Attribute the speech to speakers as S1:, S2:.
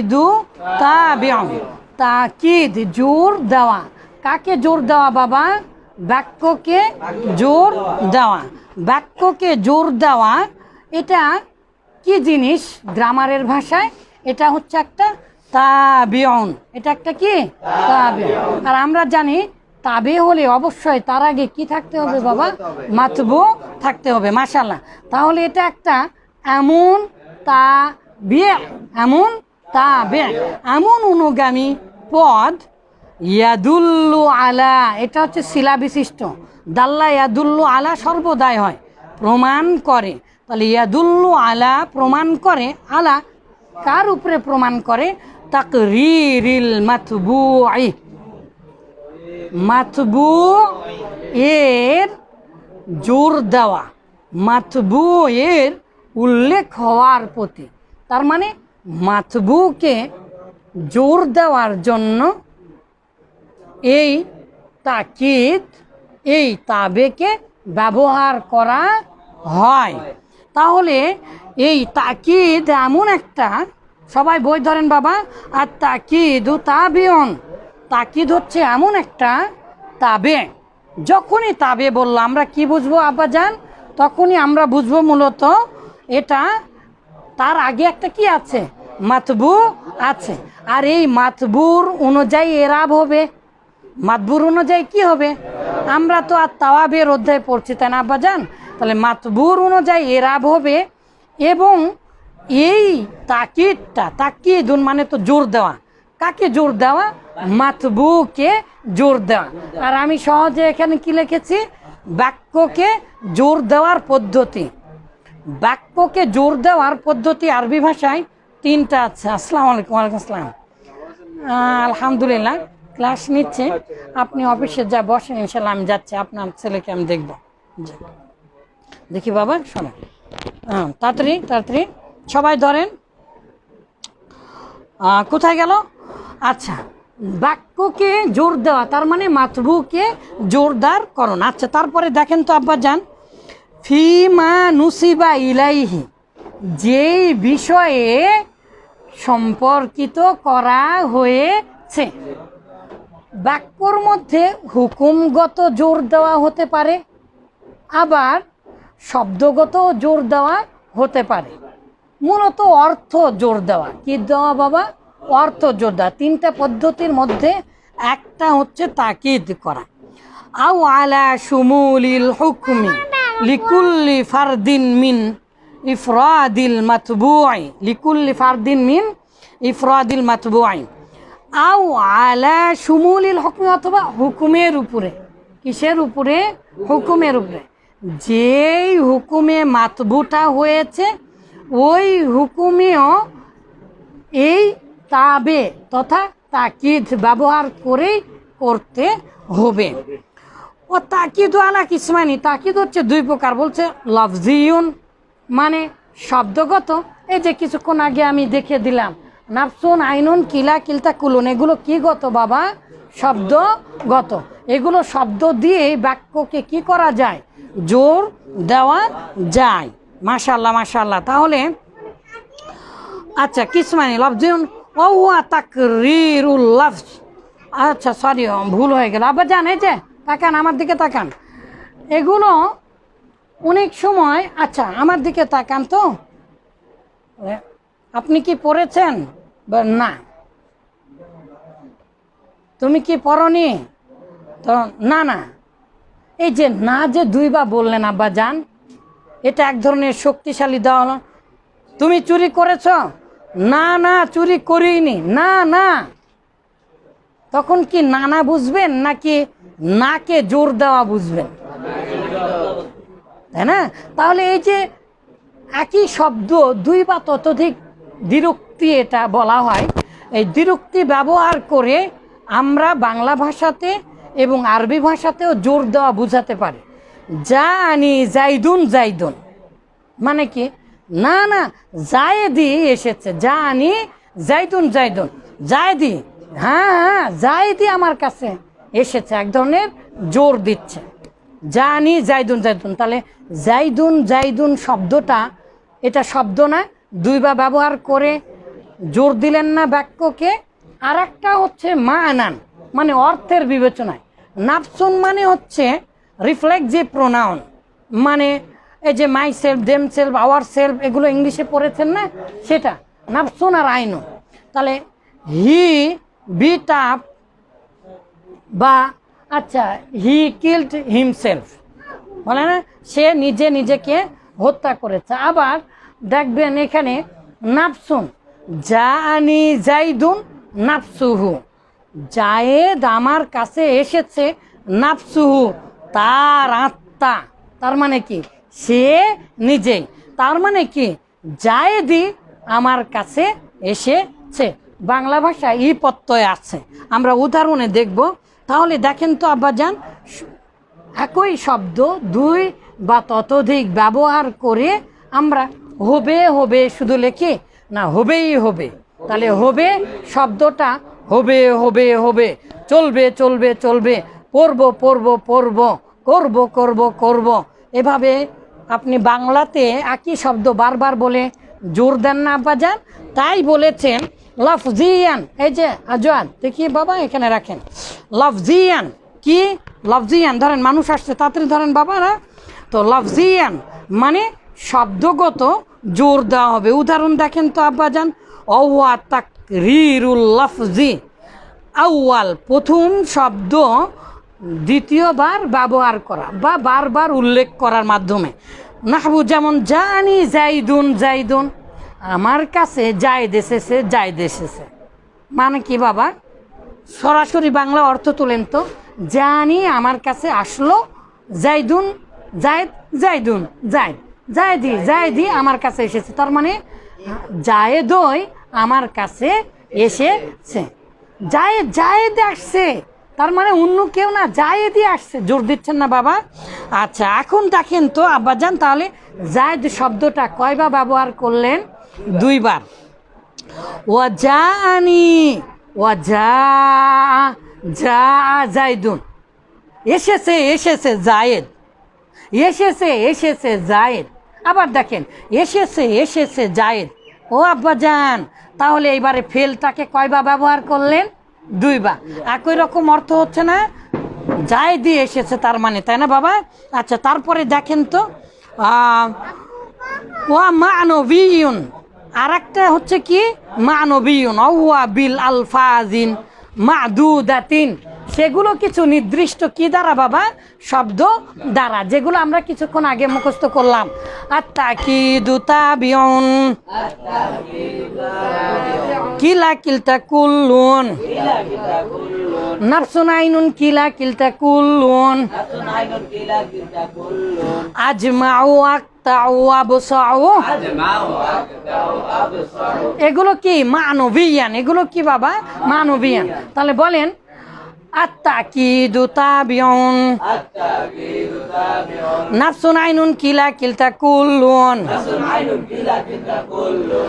S1: তাকিদু তাবিউন তাকিদ, জোর দেওয়া। কাকে জোর দেওয়া বাবা? বাক্যকে জোর দেওয়া। বাক্যকে জোর দেওয়া, এটা কি জিনিস গ্রামারের ভাষায়? এটা হচ্ছে একটা তাবিউন। এটা একটা কি? তাবিউন আর আমরা জানি তাবে হলে অবশ্যই তার আগে কি থাকতে হবে বাবা? মাতবু থাকতে হবে মাশাল্লাহ তাহলে এটা একটা এমন তা বিয়ে এমন এমন অনুগামী পদ ইয়াদুল্লু আলা, এটা হচ্ছে শিলা বিশিষ্ট। দাল্লা ইয়াদুল্লু আলা সর্বদাই হয়, প্রমাণ করে। তাহলে ইয়াদুল্লু আলা প্রমাণ করে, আলা কার উপরে প্রমাণ করে? তাক তাকরিরিল মাতবুই মাতবু এর জোর দেওয়া মাতবু এর উল্লেখ হওয়ার প্রতি। তার মানে মাতবুকে জোর দেওয়ার জন্য এই তাকিদ, এই তাবেকে ব্যবহার করা হয়। তাহলে এই তাকিদ এমন একটা, সবাই বই ধরেন বাবা আর তাকিদ তাবিয়ন তাকিদ হচ্ছে এমন একটা তাবে। যখনই তাবে বলল, আমরা কি বুঝব আব্বাজান তখনই আমরা বুঝব মূলত এটা, তার আগে একটা কি আছে? মাতবু আছে। আর এই মাতবুর অনুযায়ী এরাব হবে। মাতবুর অনুযায়ী কি হবে? আমরা তো আর তাওয়াবের অধ্যায় পড়ছি, তাই না, আব্বাজান? তাহলে মাতবুর অনুযায়ী এরাব হবে এবং এই তাকিদটা, তাকিদুন মানে তো জোর দেওয়া। কাকে জোর দেওয়া? মাতবুকে জোর দেওয়া। আর আমি সহজে এখানে কি লিখেছি? বাক্যকে জোর দেওয়ার পদ্ধতি। বাক্যকে জোর দেওয়ার পদ্ধতি আরবি ভাষায় তিনটা আছে। আসসালামু আলাইকুম, ওয়ালাইকুম আসসালাম। আলহামদুলিল্লাহ, ক্লাস নিচ্ছে। আপনি অফিসে যা বসেন ইনশাল্লাহ আমি যাচ্ছি। আপনার ছেলেকে আমি দেখব। দেখি বাবা শোনো হ্যাঁ তাড়াতাড়ি তাড়াতাড়ি। সবাই ধরেন। কোথায় গেল? আচ্ছা বাক্যকে জোর দেওয়া, তার মানে মাতবুকে জোরদার করণ আচ্ছা তারপরে দেখেন তো আব্বা যান। ফিমা নুসিবা ইলাইহি, যেই বিষয়ে সম্পর্কিত করা হয়েছে। বাক্যর মধ্যে হুকুমগত জোর দেওয়া হতে পারে, আবার শব্দগত জোর দেওয়া হতে পারে। মূলত অর্থ জোর দেওয়া। কি দেওয়া বাবা? অর্থ জোর দেওয়া। তিনটা পদ্ধতির মধ্যে একটা হচ্ছে তাকিদ করা। আও আলা সুমুলিল হুকমি লিকুল্লি ফারদিন মিন ইফরাদিল মাতবুআই লিকুল্লি ফারদিন মিন ইফরাদিল মাতবুআই। আও আলা সুমুলিল হুকমি অথবা হুকুমের উপরে। কিসের উপরে? হুকুমের উপরে। যেই হুকুমে মাতবুটা হয়েছে, ওই হুকুমেও এই তাবে তথা তাকিদ ব্যবহার করেই করতে হবে। ও তাকিদ আলা কিসমানি? তাকিদ হচ্ছে দুই প্রকার। বলছে লফজিউন মানে শব্দগত, এই যে কিছুক্ষণ আগে আমি দেখে দিলাম, নাফসুন, আইনুন, কিলা, কিলতা, কুলুন, এগুলো কি গত বাবা? শব্দগত। এগুলো শব্দ দিয়ে বাক্যকে কি করা যায়? জোর দেওয়া যায়। মাশাল্লাহ মাশাল্লাহ তাহলে আচ্ছা কিসমানি লফজিউন ওয়া তাকরিরুল লফজ আচ্ছা সরি, ভুল হয়ে গেল। আবার জান এই যে, তাকান, আমার দিকে তাকান। এগুলো অনেক সময় আচ্ছা আমার দিকে তাকান তো। আপনি কি পড়েছেন? না। তুমি কি পড়নি? তো, না না। এই যে না যে দুইবার বললেন, আব্বা যান এটা এক ধরনের শক্তিশালী দেওয়া হলো তুমি চুরি করেছ? না না, চুরি করিনি। না না। তখন কি নানা বুঝবেন, নাকি নাকে জোর দেওয়া বুঝবেন? তাই না? তাহলে এই যে একই শব্দ, দুই বা ততোধিক দ্বিরুক্তি এটা বলা হয়। এই দ্বিরুক্তি ব্যবহার করে আমরা বাংলা ভাষাতে এবং আরবি ভাষাতেও জোর দেওয়া বুঝাতে পারি। যা আনি জাইদুন জাইদুন। মানে কি? না না, জায়দি এসেছে। যা আনি জাইদুন জাইদুন। জায়দি হ্যাঁ হ্যাঁ জায়দি আমার কাছে এসেছে। এক ধরনের জোর দিচ্ছে। জানি জাইদুন জাইদুন। তাহলে জাইদুন জাইদুন শব্দটা, এটা শব্দ না, দুইবার ব্যবহার করে জোর দিলেন না বাক্যকে। আর একটা হচ্ছে মা আনান মানে অর্থের বিবেচনায়। নাফসুন মানে হচ্ছে রিফ্লেক্ট যে প্রোনাউন মানে এই যে myself themself ourself এগুলো ইংলিশে পড়েছেন না? সেটা, নাফসুন আর আইনুন। তাহলে হি বিট আপ বা আচ্ছা হি কিল্ড হিমসেলফ বলে না, সে নিজে নিজেকে হত্যা করেছে। আবার দেখবেন এখানে নাফসুন যা আনি জাইদুন নাফসুহু। জায়েদ আমার কাছে এসেছে নাফসুহু, তার আত্মা। তার মানে কি? সে নিজেই। তার মানে কি? জায়েদি আমার কাছে এসেছে। বাংলা ভাষায় ই প্রত্যয় আছে। আমরা উদাহরণে দেখব তাহলে দেখেন তো আব্বাজান, একই শব্দ, দুই বা ততোধিক ব্যবহার করে আমরা হবে হবে শুধু লেখে, না হবেই হবে। তাহলে হবে শব্দটা হবে হবে হবে, চলবে চলবে চলবে, পড়ব পড়ব পড়ব, করব করব করব। এভাবে আপনি বাংলাতে একই শব্দ বারবার বলে জোর দেন না আব্বাজান, তাই বলেছেন লফজিয়ান, এই যে আজওয়ান, দেখি বাবা এখানে রাখেন। লাফজিয়ান, কি? লাফজিয়ান, ধরেন মানুষ আসছে, তাড়াতাড়ি ধরেন বাবারা। তো লাফজিয়ান মানে শব্দগত জোর দেওয়া হবে। উদাহরণ দেখেন তো আব্বাজান। অওয়া তাক রিরুল লফজি। আউয়াল, প্রথম শব্দ দ্বিতীয়বার ব্যবহার করা বা বারবার উল্লেখ করার মাধ্যমে। নাহবু যেমন জানি জাইদুন জাইদুন। আমার কাছে জায়দ এসেছে জায়দ এসেছে মানে কি বাবা? সরাসরি বাংলা অর্থ তোলেন তো। জানি আমার কাছে আসলো জাইদুন জায়দ জাইদুন জায়দ জায়দি জায়দি আমার কাছে এসেছে। তার মানে জায়েদই আমার কাছে এসেছে। জায়েদ জায়েদ আসছে। তার মানে অন্য কেউ না জায়েদই আসছে। জোর দিচ্ছেন না বাবা? আচ্ছা এখন দেখেন তো আব্বাজান, তাহলে জায়েদ শব্দটা কয়বার ব্যবহার করলেন? দুইবার। ওয়াজানি, ওয়াজা যা জাইদুন। এসেছে এসেছে জায়েদ। এসেছে এসেছে জায়েদ। আবার দেখেন, এসেছে এসেছে জায়েদ। ও আব্বাজান তাহলে এইবারে ফেলটাকে কয়বার ব্যবহার করলেন? দুইবার। একই রকম অর্থ হচ্ছে না, জায়েদই এসেছে তার মানে তাই না বাবা? আচ্ছা তারপরে দেখেন তো ওয়া মানবিয়ুন আর একটা হচ্ছে কি? মানবীন ওয়া বিল আলফাজিন মাদুদাতিন। সেগুলো কিছু নির্দিষ্ট কি দ্বারা বাবা? শব্দ দ্বারা, যেগুলো আমরা কিছুক্ষণ আগে মুখস্থ করলাম। আত্মা কি দুতা বিয়ন কিলা কিলতা কুল্লুন নাফসুন আইনুন কিলা কিলতা কুল্লুন আজমাউ এগুলো কি? মানবিয়ান। এগুলো কি বাবা? মানবিয়ান। তাহলে বলেন নাফসুন আইনুন কিলা কিলতা কুল্লুন